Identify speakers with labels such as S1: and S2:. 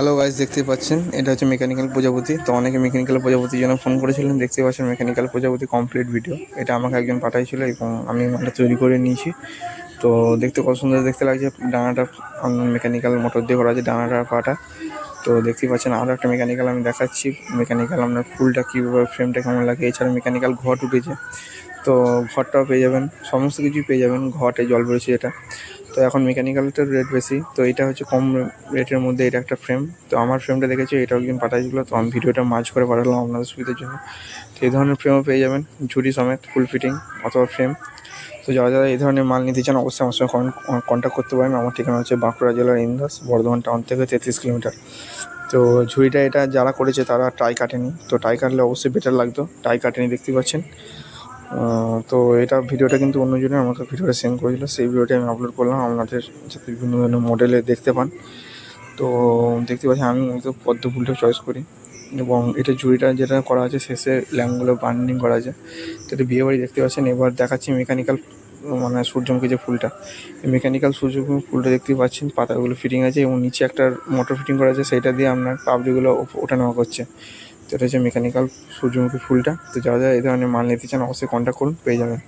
S1: Hello guys দেখতে পাচ্ছেন। এটা হচ্ছে মেকানিক্যাল প্রজাপতি। তো অনেকে মেকানিক্যাল প্রজাপতির জন্য ফোন করেছিলেন। দেখতে পাচ্ছেন মেকানিক্যাল প্রজাপতি কমপ্লিট ভিডিও এটা আমাকে একজন পাঠাইছিল এবং আমি মালটা তৈরি করে নিয়েছি। তো দেখতে কত সুন্দর দেখতে লাগছে। ডানাটা মেকানিক্যাল মোটর দিয়ে করা আছে, ডানাটা পাটা। তো দেখতে পাচ্ছেন আরও একটা মেকানিক্যাল আমি দেখাচ্ছি। মেকানিক্যাল আপনার ফুলটা কীভাবে ফ্রেমটা কেমন লাগে, এছাড়া মেকানিক্যাল ঘট উঠেছে। তো ঘরটাও পেয়ে যাবেন, সমস্ত কিছুই পেয়ে যাবেন, ঘটে জল বেরোচ্ছে এটা তো এখন মেকানিক্যালটার রেট বেশি, তো এটা হচ্ছে কম রেটের মধ্যে এটা একটা ফ্রেম তো আমার ফ্রেমটা দেখেছি এটা একজন পাঠাইছিল, তো আমি ভিডিওটা মাঝ করে পাঠালাম আপনাদের সুবিধার জন্য। তো এই ধরনের ফ্রেমও পেয়ে যাবেন, ঝুড়ি সমেত ফুল ফিটিং অথবা ফ্রেম তো যারা যারা এই ধরনের মাল নিতে চান, অবশ্যই আমার সঙ্গে কন্ট্যাক্ট করতে পারেন। আমার ঠিকানা হচ্ছে বাঁকুড়া জেলার ইন্দাস, বর্ধমান টাউন থেকে তেত্রিশ কিলোমিটার। তো ঝুড়িটা এটা যারা করেছে, তারা টাই কাটেনি তো টাই কাটলে অবশ্যই বেটার লাগতো। টাই কাটেনি দেখতে পাচ্ছেন। তো এটা ভিডিওটা কিন্তু অন্যজনে আমাকে ভিডিওটা সেন্ড করেছিল। সেই ভিডিওটা আমি আপলোড করলাম। আপনাদের যাতে বিভিন্ন ধরনের মডেলে দেখতে পান। তো দেখতে পাচ্ছেন, আমি মূলত পদ্ম ফুলটা চয়েস করি। এবং এটা জুড়িটা যেটা করা আছে, শেষে ল্যাম্পগুলো বার্নিং করা আছে। তো এটা বিয়েবাড়ি দেখতে পাচ্ছেন। এবার দেখাচ্ছি মেকানিক্যাল মানে সূর্যমুখী যে ফুলটা। মেকানিক্যাল সূর্যমুখী ফুলটা দেখতে পাচ্ছেন। পাতাগুলো ফিটিং আছে এবং নিচে একটা মোটর ফিটিং করা আছে। সেইটা দিয়ে আপনার পাবলিকগুলো ওঠা নেওয়া করছে। এটা হচ্ছে মেকানিক্যাল সূর্যমুখী ফুলটা। তো যারা যারা এই ধরনের মাল নিতে চান, অবশ্যই কন্ট্যাক্ট করুন, পেয়ে যাবেন।